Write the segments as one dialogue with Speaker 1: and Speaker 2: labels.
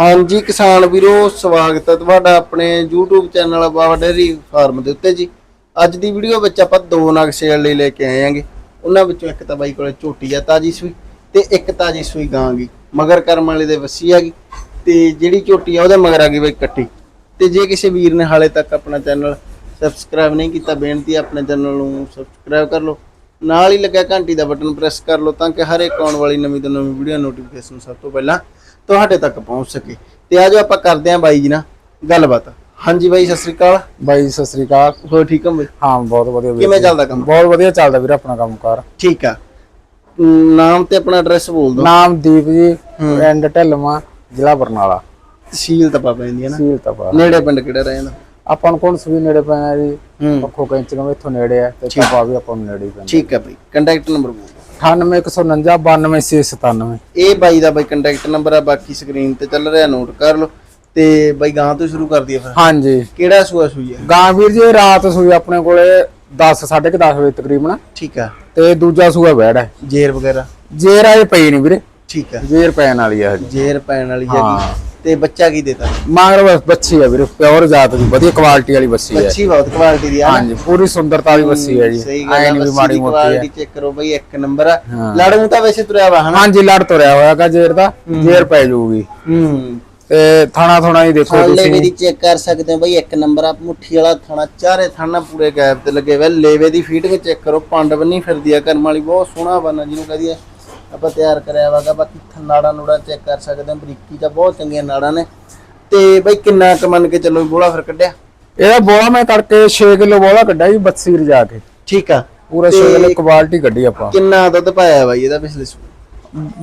Speaker 1: ਹਾਂਜੀ ਕਿਸਾਨ ਵੀਰੋ, ਸਵਾਗਤ ਹੈ ਤੁਹਾਡਾ ਆਪਣੇ YouTube channel Baba dairy farm ਦੇ ਉੱਤੇ ਜੀ। ਅੱਜ ਦੀ ਵੀਡੀਓ ਵਿੱਚ ਆਪਾਂ ਦੋ ਨਗ ਸੇਲ ਲਈ ਲੈ ਕੇ ਆਏ ਆਂਗੇ ਉਹਨਾਂ ਵਿੱਚੋਂ ਇੱਕ ਤਾਂ ਬਾਈ ਕੋਲੇ ਝੋਟੀ ਆ ਤਾਜੀ ਸੂਈ ਤੇ ਇੱਕ ਤਾਜੀ ਸੂਈ ਗਾਂ ਗੀ ਮਗਰ ਕਰਮ ਵਾਲੇ ਦੇ ਵਸੀ ਆ ਗਈ ਤੇ ਜਿਹੜੀ ਝੋਟੀ ਆ ਉਹਦੇ ਮਗਰ ਆ ਗਈ ਬਾਈ ਕੱਟੀ। ਤੇ ਜੇ ਕਿਸੇ ਵੀਰ ਨੇ ਹਾਲੇ ਤੱਕ ਆਪਣਾ ਚੈਨਲ ਸਬਸਕ੍ਰਾਈਬ ਨਹੀਂ ਕੀਤਾ, ਬੇਨਤੀ ਆਪਣੇ ਚੈਨਲ ਨੂੰ ਸਬਸਕ੍ਰਾਈਬ ਕਰ ਲਓ। ਨਾਲ ਹੀ ਲੱਗਿਆ ਘੰਟੀ ਦਾ ਬਟਨ ਪ੍ਰੈਸ ਕਰ ਲਓ ਤਾਂ ਕਿ ਹਰ ਇੱਕ ਆਉਣ ਵਾਲੀ ਨਵੀਂ ਤੋਂ ਨਵੀਂ ਵੀਡੀਓ ਨੋਟੀਫਿਕੇਸ਼ਨ ਸਭ ਤੋਂ ਪਹਿਲਾਂ ਤੁਹਾਡੇ ਤੱਕ ਪਹੁੰਚ ਸਕੇ। ਤੇ ਆਜੋ ਆਪਾਂ ਕਰਦੇ ਆਂ ਬਾਈ ਜੀ ਨਾਲ ਗੱਲਬਾਤ। ਹਾਂਜੀ ਬਾਈ ਸਤਿ ਸ੍ਰੀ ਅਕਾਲ।
Speaker 2: ਬਾਈ ਸਤਿ ਸ੍ਰੀ ਅਕਾਲ।
Speaker 1: ਹੋ ਠੀਕ ਹੋ ਬਾਈ?
Speaker 2: ਹਾਂ ਬਹੁਤ ਵਧੀਆ ਵੀਰ
Speaker 1: ਕਿਵੇਂ। ਚੱਲਦਾ ਕੰਮ?
Speaker 2: ਬਹੁਤ ਵਧੀਆ ਚੱਲਦਾ ਵੀਰ ਆਪਣਾ ਕੰਮਕਾਰ।
Speaker 1: ਠੀਕ ਆ। ਨਾਮ ਤੇ ਆਪਣਾ ਐਡਰੈਸ ਬੋਲ ਦਿਓ।
Speaker 2: ਨਾਮ ਦੀਪ ਜੀ ਪਿੰਡ ਢਿਲਮਾ ਜ਼ਿਲ੍ਹਾ ਬਰਨਾਲਾ।
Speaker 1: ਤਹਿਸੀਲ ਤਾਂ ਪਾ ਪੈਂਦੀ ਹੈ ਨਾ।
Speaker 2: ਸੀਲ ਤਪਾ।
Speaker 1: ਨੇੜੇ ਪਿੰਡ ਕਿਹੜਾ ਰਹਿ ਜਾਂਦਾ
Speaker 2: ਆਪਾਂ ਨੂੰ ਕੋਣ ਸਵੀ ਨੇੜੇ ਪੈਣਾ ਜੀ?
Speaker 1: ਹੂੰ।
Speaker 2: ਪੱਖੋ ਕੈਂਚੀਆਂ ਇੱਥੋਂ ਨੇੜੇ ਆ ਤੇ ਤਪਾ ਵੀ ਆਪਾਂ ਨੂੰ ਨੇੜੇ ਹੀ
Speaker 1: ਠੀਕ ਆ ਬਾਈ ਕੰਟੈਕਟ ਨੰਬਰ ਬੋਲ
Speaker 2: 98149 92697
Speaker 1: ਇਹ ਬਾਈ ਦਾ ਬਾਈ ਕੰਟੈਕਟ ਨੰਬਰ ਆ ਬਾਕੀ ਸਕਰੀਨ ਤੇ ਚੱਲ ਰਿਹਾ ਨੋਟ ਕਰ ਲਓ। ਤੇ ਬਾਈ ਗਾਂ ਤੋਂ ਸ਼ੁਰੂ ਕਰ ਦਈਏ ਫਿਰ।
Speaker 2: ਹਾਂਜੀ।
Speaker 1: ਕਿਹੜਾ ਸੂਆ ਸੂਈ ਹੈ
Speaker 2: ਗਾਂ ਵੀਰ ਜੀ ਰਾਤ ਸੂਈ ਆਪਣੇ ਕੋਲੇ 10 10:30 ਵਜੇ ਤਕਰੀਬਨ।
Speaker 1: ਠੀਕ ਆ।
Speaker 2: ਤੇ ਦੂਜਾ ਸੂਆ ਬੈੜ ਹੈ
Speaker 1: ਜੇਰ ਵਗੈਰਾ?
Speaker 2: ਜੇਰ ਆਏ ਪਈ ਨਹੀਂ ਵੀਰੇ।
Speaker 1: ਠੀਕ ਆ।
Speaker 2: ਜੇਰ ਪੈਣ ਵਾਲੀ ਆ ਹਜੇ।
Speaker 1: ਜੇਰ ਪੈਣ ਵਾਲੀ
Speaker 2: ਹਾਂ।
Speaker 1: ਤੇ ਬੱਚਾ ਕੀ ਦੇਤਾ?
Speaker 2: ਮਾਂਗਰ ਬਸ ਬੱਚੀ ਆ ਵੀਰੇ ਪਿਓਰ ਜਾਤ ਦੀ ਵਧੀਆ ਕੁਆਲਿਟੀ ਵਾਲੀ ਬੱਚੀ ਹੈ
Speaker 1: ਬੱਚੀ ਬਹੁਤ ਕੁਆਲਿਟੀ ਦੀ ਆ ਨਾ।
Speaker 2: ਹਾਂਜੀ ਪੂਰੀ ਸੁੰਦਰਤਾ ਵਾਲੀ ਬੱਸੀ ਹੈ ਜੀ।
Speaker 1: ਸਹੀ
Speaker 2: ਐ
Speaker 1: ਆ
Speaker 2: ਨਹੀਂ ਵੀ
Speaker 1: ਬੱਸੀ
Speaker 2: ਮਾੜੀ
Speaker 1: ਦੀ
Speaker 2: ਮੋਟੀ ਹੈ
Speaker 1: ਕੁਆਲਿਟੀ ਚੈੱਕ ਕਰੋ ਬਈ ਇੱਕ ਨੰਬਰ ਆ।
Speaker 2: ਹਾਂ।
Speaker 1: ਲੜੂ ਤਾਂ ਵੈਸੇ ਤੁਰਿਆ ਵਾ ਹਨਾ?
Speaker 2: ਹਾਂਜੀ ਲੜ ਤੁਰਿਆ ਹੋਇਆਗਾ ਜੇਰ ਦਾ ਜੇਰ ਪੈ ਜਾਊਗੀ।
Speaker 1: ਹੂੰ।
Speaker 2: ਤੇ ਥਾਣਾ ਥੋਣਾ ਹੀ ਦੇਖੋ
Speaker 1: ਥਣ ਲੇਵੇ
Speaker 2: ਤੁਸੀਂ
Speaker 1: ਦੀ ਚੈੱਕ ਕਰ ਸਕਦੇ ਹੋ ਬਈ ਇੱਕ ਨੰਬਰ ਆ। ਮੁੱਠੀ ਵਾਲਾ ਥਾਣਾ ਚਾਰੇ ਥਾਣਾ ਪੂਰੇ ਗੈਪ ਤੇ ਲੱਗੇ ਹੋਏ ਆ। ਲੇਵੇ ਦੀ ਫੀਟ ਵਿੱਚ ਚੈੱਕ ਕਰੋ ਪੰਡ ਬੰਨੀ ਫਿਰਦੀ ਆ ਕਰਮ ਵਾਲੀ ਬਹੁਤ ਸੋਹਣਾ ਬਣਾ ਜਿਹਨੂੰ ਕਹਦੀ ਆਪਾਂ ਤਿਆਰ ਕਰਿਆ ਵਾਗਾ ਬਾਕੀ ਨਾੜਾਂ ਨੂੜਾ ਚੈੱਕ ਕਰ ਸਕਦੇ ਹੋ ਬਰੀਕੀ ਤਾਂ ਬਹੁਤ ਚੰਗੀਆਂ ਨਾੜਾਂ ਨੇ। ਤੇ ਬਈ ਕਿੰਨਾ ਕੁ ਮੰਨ ਕੇ ਚੱਲੋ ਬੋਲਾ ਫਿਰ ਕੱਢਿਆ?
Speaker 2: ਇਹਦਾ ਬੋਲਾ ਮੈਂ ਕਰਕੇ 6 ਕਿਲੋ ਬੋਲਾ ਕੱਢਿਆ ਜੀ ਬੱਸੀਰ ਜਾ ਕੇ।
Speaker 1: ਠੀਕ ਆ।
Speaker 2: ਪੂਰਾ 6 ਕਿਲੋ ਕੁਆਲਿਟੀ ਕੱਢੀ ਆਪਾਂ।
Speaker 1: ਕਿੰਨਾ ਦੁੱਧ ਪਾਇਆ ਬਾਈ ਇਹਦਾ ਪਿਛਲੇ ਸੂ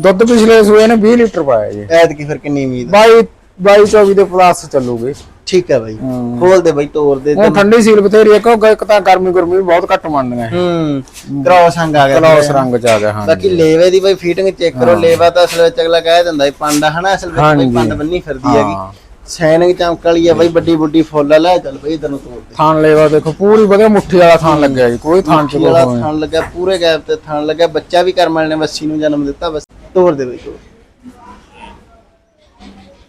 Speaker 2: ਦੁੱਧ ਪਿਛਲੇ ਸੂਏ ਨੇ 20 ਲੀਟਰ ਪਾਇਆ ਜੀ।
Speaker 1: ਐਤ ਕੀ ਫਿਰ ਕਿੰਨੀ ਉਮੀਦ ਆ?
Speaker 2: 22 22 24 ਦੇ ਪਲੱਸ ਚੱਲੂਗੇ।
Speaker 1: ਠੀਕ ਆ ਬਾਈ।
Speaker 2: ਹੂੰ।
Speaker 1: ਖੋਲ ਦੇ ਬਾਈ ਤੋੜ ਦੇ।
Speaker 2: ਹੁਣ ਠੰਡੀ ਸੀਲ ਬਥੇਰੀ ਹੈ ਕਿਉਂਕਿ ਇੱਕ ਤਾਂ ਗਰਮੀ ਗਰਮੀ ਬਹੁਤ ਘੱਟ ਮੰਨਦੀਆਂ
Speaker 1: ਹੂੰ ਕ੍ਰੋਸ ਹੰਗ ਆ ਗਿਆ।
Speaker 2: ਕਲੌਸ ਰੰਗ ਚ ਆ ਗਿਆ ਹਾਂ
Speaker 1: ਬਾਕੀ ਲੇਵੇ ਦੀ ਬਾਈ ਫੀਟਿੰਗ ਚੈੱਕ ਕਰੋ। ਲੇਵਾ ਤਾਂ ਅਸਲ ਵਿੱਚ ਅਗਲਾ ਕਹਿ ਦਿੰਦਾ ਇਹ ਪੰਡ ਆ ਹਨਾ? ਅਸਲ ਵਿੱਚ ਬਾਈ
Speaker 2: ਹਾਂਜੀ।
Speaker 1: ਪੰਡ ਬੰਨੀ ਫਿਰਦੀ ਹੈਗੀ।
Speaker 2: ਹਾਂ।
Speaker 1: ਸੈਨਿੰਗ ਚਮਕ ਵਾਲੀ ਆ ਬਾਈ ਵੱਡੀ ਵੱਡੀ ਫੁੱਲ ਲੈ ਚੱਲ ਬਾਈ ਇਧਰ ਨੂੰ ਤੋੜ ਦੇ।
Speaker 2: ਥਾਣ ਲੈਵਾ ਦੇਖੋ ਪੂਰੀ ਵਧੀਆ ਮੁੱਠੀ ਵਾਲਾ ਥਾਣ ਲੱਗਿਆ ਜੀ ਕੋਈ ਥਾਣ ਚ
Speaker 1: ਵਾਲਾ ਥਣ ਲੱਗਾ ਪੂਰੇ ਗੈਪ ਤੇ ਥਣ ਲੱਗਾ ਬੱਚਾ ਵੀ ਕਰਮ ਵਾਲੇ ਨੇ ਵੱਸੀ ਨੂੰ ਜਨਮ ਦਿੱਤਾ ਬਸ। ਤੋੜ ਦੇ ਬਾਈ ਤੋੜ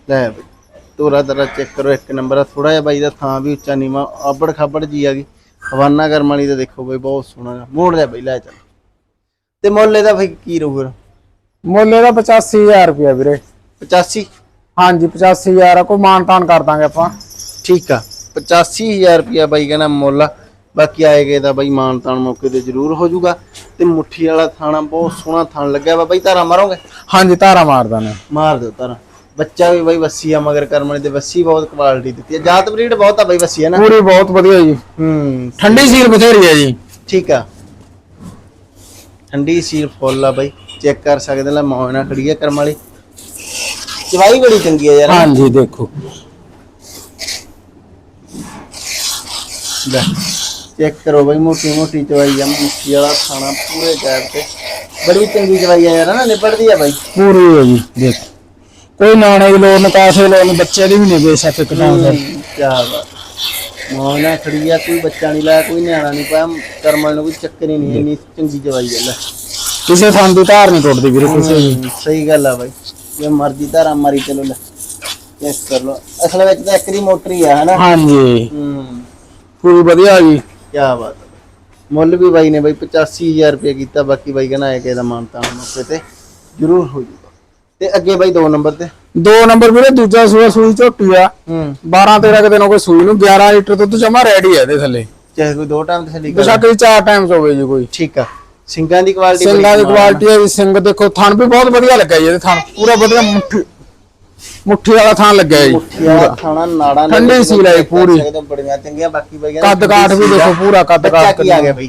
Speaker 1: ਲੈ ਬਾਈ। ਤੋਰਾ ਤਰਾ ਚੈੱਕ ਕਰੋ ਇੱਕ ਨੰਬਰ ਆ ਥੋੜਾ ਜਿਹਾ ਬਾਈ ਦਾ ਥਾਂ ਵੀ ਉੱਚਾ ਨੀਵਾ ਆਬੜ ਖਾਬੜ ਜੀ ਆ ਗਈ। ਹਵਾਨਾ ਕਰਮ ਵਾਲੀ ਦਾ ਦੇਖੋ ਬਾਈ ਬਹੁਤ ਸੋਹਣਾ। ਮੋੜ ਲੈ ਬਾਈ ਲੈ ਚੱਲ। ਤੇ ਮੁੱਲ ਇਹਦਾ ਬਾਈ ਕੀ ਰਹੂਗਾ?
Speaker 2: ਮੁੱਲ ਇਹਦਾ 85000 ਰੁਪਇਆ ਵੀਰੇ।
Speaker 1: 85
Speaker 2: ਹਾਂਜੀ 85000 ਆ ਕੋਈ ਮਾਨ ਤਾਨ ਕਰ ਦਾਂਗੇ ਆਪਾਂ।
Speaker 1: ਠੀਕ ਆ 85000 ਰੁਪਿਆ ਬਾਈ ਕਹਿੰਦਾ ਮੁੱਲ ਆ। ਬਾਕੀ ਆਏਗੇ ਦਾ ਬਾਈ ਮਾਨ ਤਾਨ ਮੌਕੇ ਤੇ ਜ਼ਰੂਰ ਹੋ ਜਾਊਗਾ। ਤੇ ਮੁੱਠੀ ਵਾਲਾ ਥਾਣਾ ਬਹੁਤ ਸੋਹਣਾ ਥਾਣ ਲੱਗਿਆ ਵਾ ਬਾਈ ਧਾਰਾ ਮਾਰੋਗੇ?
Speaker 2: ਹਾਂਜੀ ਧਾਰਾ ਮਾਰਦਾ ਨੇ
Speaker 1: ਮਾਰ ਦਿਓ ਧਾਰਾ। ਬੱਚਾ ਵੀ ਬਾਈ ਵੱਸੀ ਆ ਮਗਰ ਕਰਮ ਵਾਲੀ ਤੇ ਵੱਸੀ ਬਹੁਤ ਕੁਆਲਿਟੀ ਦਿੱਤੀ ਆ। ਜਾਤ ਬਰੀਡ ਬਹੁਤ ਆ ਬਾਈ ਵੱਸੀ ਹੈ ਨਾ?
Speaker 2: ਪੂਰੀ ਬਹੁਤ ਵਧੀਆ ਜੀ।
Speaker 1: ਹੂੰ।
Speaker 2: ਠੰਡੀ ਸੀਲ ਬਥੇਰੀ ਹੈ ਜੀ।
Speaker 1: ਠੀਕ ਆ। ਠੰਡੀ ਸੀਲ ਫੁੱਲ ਆ ਬਾਈ। ਚੈੱਕ ਕਰ ਸਕਦੇ ਲੈ ਮੌਨਾ ਖੜੀ ਆ ਕਰਮ ਵਾਲੀ। ਚਵਾਈ ਬੜੀ ਚੰਗੀ ਆ ਯਾਰ।
Speaker 2: ਹਾਂਜੀ ਦੇਖੋ।
Speaker 1: ਲੈ ਚੈੱਕ ਕਰੋ ਬਈ ਮੋਟੀ ਮੋਟੀ ਚਵਾਈ ਆ ਮੁੱਠੀ ਵਾਲਾ ਖਾਣਾ ਪੂਰੇ ਗੈਪ ਤੇ। ਬੜੀ ਚੰਗੀ ਚਵਾਈ ਆ ਯਾਰ ਨਾ? ਨਿਬੜਦੀ ਆ ਬਾਈ।
Speaker 2: ਪੂਰੀ ਹੈ ਜੀ ਦੇਖ। ਕੋਈ ਨਾਣੇ ਦੀ ਲੋੜ ਨਕਾਸੇ ਦੀ ਲੋੜ ਨੀ, ਬੱਚੇ ਦੀ ਵੀ ਨਹੀਂ ਬੇਸ਼ੱਕ ਕਿਤਾਬ ਦਾ।
Speaker 1: ਕੀ ਬਾਤ। ਮੌਨਾ ਖੜੀ ਆ ਕੋਈ ਬੱਚਾ ਨਹੀਂ ਲਾਇਆ ਕੋਈ ਨਿਆਣਾ ਨਹੀਂ ਪਾਇਆ ਕਰਮਲ ਨੂੰ ਕੋਈ ਚੱਕਰ ਹੀ ਨਹੀਂ ਇੰਨੀ ਚੰਗੀ ਚਵਾਈ ਆ ਲੈ।
Speaker 2: ਕਿਸੇ ਥਾਂ ਦੀ ਧਾਰ ਨਹੀਂ ਟੁੱਟਦੀ ਵੀਰੇ ਕਿਸੇ ਦੀ।
Speaker 1: ਸਹੀ ਗੱਲ ਆ ਬਾਈ। ਜੇ ਮਰਜ਼ੀ ਧਾਰਾ ਮਾਰੀ ਚਲੋ ਲੈ ਚੈੱਕ ਕਰ ਲਓ। ਅਸਲ ਵਿੱਚ ਤਾਂ ਇੱਕ ਦੀ ਮੋਟਰ ਹੀ ਆ ਹਨਾ?
Speaker 2: ਹਾਂਜੀ।
Speaker 1: ਹੂੰ।
Speaker 2: ਪੂਰੀ ਵਧੀਆ ਜੀ
Speaker 1: ਕੀ ਬਾਤ ਆ ਬਾਈ। ਮੁੱਲ ਵੀ ਬਾਈ ਨੇ ਬਾਈ 85000 ਰੁਪਏ ਕੀਤਾ ਬਾਕੀ ਬਾਈ ਕਹਿੰਦਾ ਹੈ ਕਿ ਇਹਦਾ ਮਾਨਤਾ ਮੌਕੇ ਤੇ ਜ਼ਰੂਰ ਹੋ ਜਾਊਗਾ ਤੇ ਅੱਗੇ ਬਾਈ 2 ਨੰਬਰ ਤੇ?
Speaker 2: ਦੋ ਨੰਬਰ ਵੀਰੇ ਦੂਜਾ ਸੂਆ ਸੂਈ ਝੋਟੀ ਆ।
Speaker 1: ਹੂੰ।
Speaker 2: 12 13 ਕੁ ਦਿਨ ਹੋ ਗਏ ਸੂਈ ਨੂੰ 11 ਲੀਟਰ ਦੁੱਧ ਜਮਾ ਰੈਡੀ ਹੈ ਇਹਦੇ ਥੱਲੇ।
Speaker 1: ਚਾਹੇ ਕੋਈ ਦੋ ਟਾਈਮ ਕਰ
Speaker 2: ਬੇਸ਼ੱਕ ਚਾਰ ਟਾਈਮ ਹੋਵੇ ਜੀ ਕੋਈ।
Speaker 1: ਠੀਕ ਆ। ਸਿੰਘਾਂ ਦੀ ਕੁਆਲਿਟੀ
Speaker 2: ਸਿੰਘਾਂ ਦੀ ਕੁਆਲਿਟੀ ਹੈ ਜੀ ਸਿੰਘ ਦੇਖੋ ਥਣ ਵੀ ਬਹੁਤ ਵਧੀਆ ਲੱਗਾ ਜੀ ਇਹਦੇ ਥਣ। ਪੂਰਾ ਵਧੀਆ ਮੁੱਠੀ ਮੁੱਠੀ ਵਾਲਾ ਥਣ ਲੱਗਿਆ ਜੀ।
Speaker 1: ਮੁੱਠੀਆ ਖਾਣਾ ਨਾੜਾਂ
Speaker 2: ਠੰਡੀ ਆ ਇਹ ਪੂਰੀ।
Speaker 1: ਬੜੀਆਂ ਚੰਗੀਆਂ ਬਾਕੀ ਬਾਈ ਕਹਿੰਦਾ
Speaker 2: ਕੱਦ ਕਾਠ ਵੀ ਦੇਖੋ ਪੂਰਾ ਕੱਦ ਕਾਠ
Speaker 1: ਕੀ ਆ ਗਿਆ ਬਾਈ?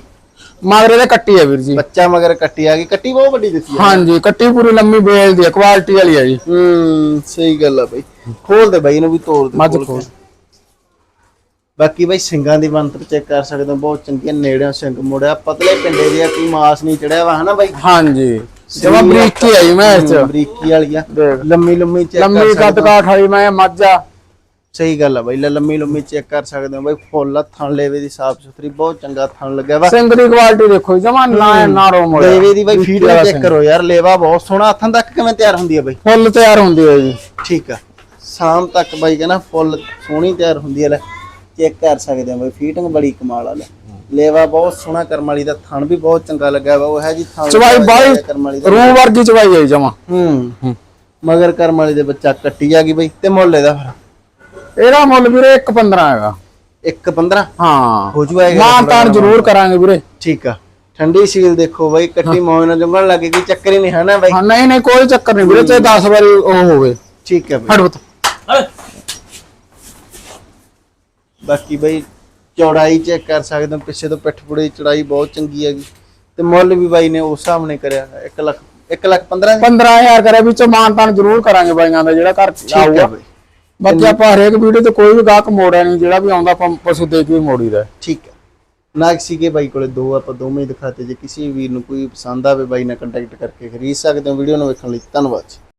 Speaker 2: ਮਗਰੇ ਦੇ ਕੱਟੀ ਹੈ ਵੀਰ ਜੀ।
Speaker 1: ਬੱਚਾ ਮਗਰ ਕੱਟੀ ਆ ਗਈ। ਕੱਟੀ ਬਹੁਤ ਵੱਡੀ ਦਿੱਤੀ ਆ।
Speaker 2: ਹਾਂਜੀ ਕੱਟੀ ਪੂਰੀ ਲੰਮੀ ਬੇਲ ਦੀ ਕੁਆਲਿਟੀ ਵਾਲੀ ਹੈ ਜੀ।
Speaker 1: ਹੂੰ ਸਹੀ ਗੱਲ ਆ ਬਾਈ। ਖੋਲ ਦੇ ਬਾਈ ਇਹਨੂੰ ਵੀ ਤੋੜ ਦੇ
Speaker 2: ਮੱਝ
Speaker 1: ਖੋਲ। ਬਾਕੀ ਬਾਈ ਸਿੰਘਾਂ ਦੀ ਬੰਤਰ ਚੈੱਕ ਕਰ ਸਕਦੇ ਹੋ। ਬਹੁਤ ਚੰਗੀਆਂ ਨੇੜਿਓਂ ਸਿੰਘ ਮੁੜਿਆ ਪਤਲੇ ਪਿੰਡੇ ਦੇ ਆ ਕੋਈ ਮਾਸ ਨਹੀਂ ਚੜਿਆ ਵਾ ਹਨਾ ਬਾਈ?
Speaker 2: ਹਾਂਜੀ। ਜਮਾ ਬਰੀਕੀ ਜੀ ਮੈਂ ਇਸ ਚ
Speaker 1: ਬਰੀਕੀ ਵਾਲੀ ਆ। ਲੰਮੀ ਲੰਮੀ ਚੈੱਕ ਕਰ
Speaker 2: ਲੰਮੀ ਕੱਦ ਕਾਠ ਵਾਲੀ ਮੈਂ ਮੱਝ ਆ।
Speaker 1: ਸਹੀ ਗੱਲ ਆ ਬਾਈ ਲੈ ਲੰਮੀ ਲੰਮੀ ਚੈੱਕ ਕਰ ਸਕਦੇ ਹੋ ਬਾਈ ਫੁੱਲ ਆ, ਥਣ ਲੇਵੇ ਦੀ ਸਾਫ਼ ਸੁਥਰੀ ਬਹੁਤ ਚੰਗਾ ਥਣ ਲੱਗਿਆ ਵਾ।
Speaker 2: ਦੀ ਕੁਆਲਿਟੀ ਦੇਖੋ ਜਮਾ ਨਾ ਨਾਰੋ ਮੋੜ
Speaker 1: ਲੇਵੇ ਦੀ ਬਾਈ ਫੀਡ ਚੈੱਕ ਕਰੋ ਯਾਰ ਲੇਵਾ ਬਹੁਤ ਸੋਹਣਾ ਹੱਥਾਂ ਤੱਕ ਕਿਵੇਂ ਤਿਆਰ ਹੁੰਦੀ ਆ ਬਾਈ?
Speaker 2: ਫੁੱਲ ਤਿਆਰ ਹੁੰਦੀ ਹੈ ਜੀ।
Speaker 1: ਠੀਕ ਆ ਸ਼ਾਮ ਤੱਕ ਬਾਈ ਕਹਿੰਦਾ ਫੁੱਲ ਸੋਹਣੀ ਤਿਆਰ ਹੁੰਦੀ ਹੈ ਲੈ ਚੈੱਕ ਕਰ ਸਕਦੇ ਆ ਬਾਈ ਫੀਟਿੰਗ ਬੜੀ ਕਮਾਲ ਆ ਲੈ। ਲੇਵਾ ਬਹੁਤ ਸੋਹਣਾ ਕਰਮ ਵਾਲੀ ਦਾ ਥਣ ਵੀ ਬਹੁਤ ਚੰਗਾ ਲੱਗਾ ਵਾ ਉਹ ਹੈ ਜੀ ਥਣ
Speaker 2: ਚਵਾਈ ਬਾਈ
Speaker 1: ਦਾ।
Speaker 2: ਰੂਮ ਵਰਗੀ ਚਵਾਈ ਹੈ ਜਮਾ।
Speaker 1: ਹੂੰ। ਮਗਰ ਕਰਮ ਵਾਲੀ ਦੇ ਬੱਚਾ ਕੱਟੀ ਆ ਗਈ ਬਾਈ ਤੇ ਮੁੱਲ ਇਹਦਾ ਫਿਰ।
Speaker 2: ਇਹਦਾ ਮੁੱਲ ਵੀਰੇ 1.15 ਹੈਗਾ।
Speaker 1: 1.15
Speaker 2: ਹਾਂ।
Speaker 1: ਹੋ ਜੂਗਾ ਇਹ
Speaker 2: ਮਾਨ ਤਾਨ ਜ਼ਰੂਰ ਕਰਾਂਗੇ ਵੀਰੇ।
Speaker 1: ਠੀਕ ਆ। ਠੰਡੀ ਸੀਲ ਦੇਖੋ ਬਾਈ ਕੱਟੀ ਮੌਜ ਨਾਲ ਜੰਗਣ ਲੱਗੇ ਕੋਈ ਚੱਕਰ ਹੀ ਨਹੀਂ ਹੈ ਨਾ ਬਾਈ?
Speaker 2: ਹਾਂ ਨਹੀਂ ਨਹੀਂ ਕੋਈ ਚੱਕਰ ਨਹੀਂ ਵੀਰੇ ਤੇ 10 ਵਾਰੀ ਉਹ ਹੋਵੇ।
Speaker 1: ਠੀਕ ਹੈ ਬਾਈ।
Speaker 2: ਹਟ ਬਤ
Speaker 1: ਬਾਕੀ ਬਈ ਚੌੜਾਈ ਚੈੱਕ ਕਰ ਸਕਦੇ ਹੋ ਪਿੱਛੇ ਤੋਂ ਪਿੱਠ ਪੁੜੇ ਦੀ ਚੌੜਾਈ ਬਹੁਤ ਚੰਗੀ ਹੈਗੀ। ਤੇ ਮੁੱਲ ਵੀ ਬਾਈ ਨੇ ਉਸ ਹਿਸਾਬ ਨੇ ਕਰਿਆ 1 ਲੱਖ 1 ਲੱਖ 15 ਦੀ।
Speaker 2: 15000 ਕਰਿਆ ਵਿੱਚੋਂ ਮਾਨ ਤਾਨ ਜ਼ਰੂਰ ਕਰਾਂਗੇ ਬਾਈਆਂ ਦਾ ਜਿਹੜਾ ਘਰ
Speaker 1: ਠੀਕ ਹੈ
Speaker 2: ਆਊਗਾ।
Speaker 1: ਬਾਈ।
Speaker 2: ਬਾਕੀ ਆਪਾਂ ਹਰੇਕ ਵੀਡੀਓ ਤੇ ਕੋਈ ਵੀ ਗਾਹਕ ਮੋੜਿਆ ਨਹੀਂ ਜਿਹੜਾ ਵੀ ਆਉਂਦਾ ਆਪਾਂ ਪਸ਼ੂ ਦੇ ਕੇ ਮੋੜੀਦਾ
Speaker 1: ਠੀਕ ਹੈ। ਨਾਗਸੀ ਕੇ ਬਾਈ ਕੋਲੇ ਦੋ ਆਪਾਂ ਦੋਵੇਂ ਦਿਖਾਤੇ। ਜੇ ਕਿਸੇ ਵੀਰ ਨੂੰ ਕੋਈ ਪਸੰਦ ਆਵੇ ਬਾਈ ਨਾਲ ਕੰਟੈਕਟ ਕਰਕੇ ਖਰੀਦ ਸਕਦੇ ਹੋ। ਵੀਡੀਓ ਨੂੰ ਵੇਖਣ ਲਈ ਧੰਨਵਾਦ ਜੀ।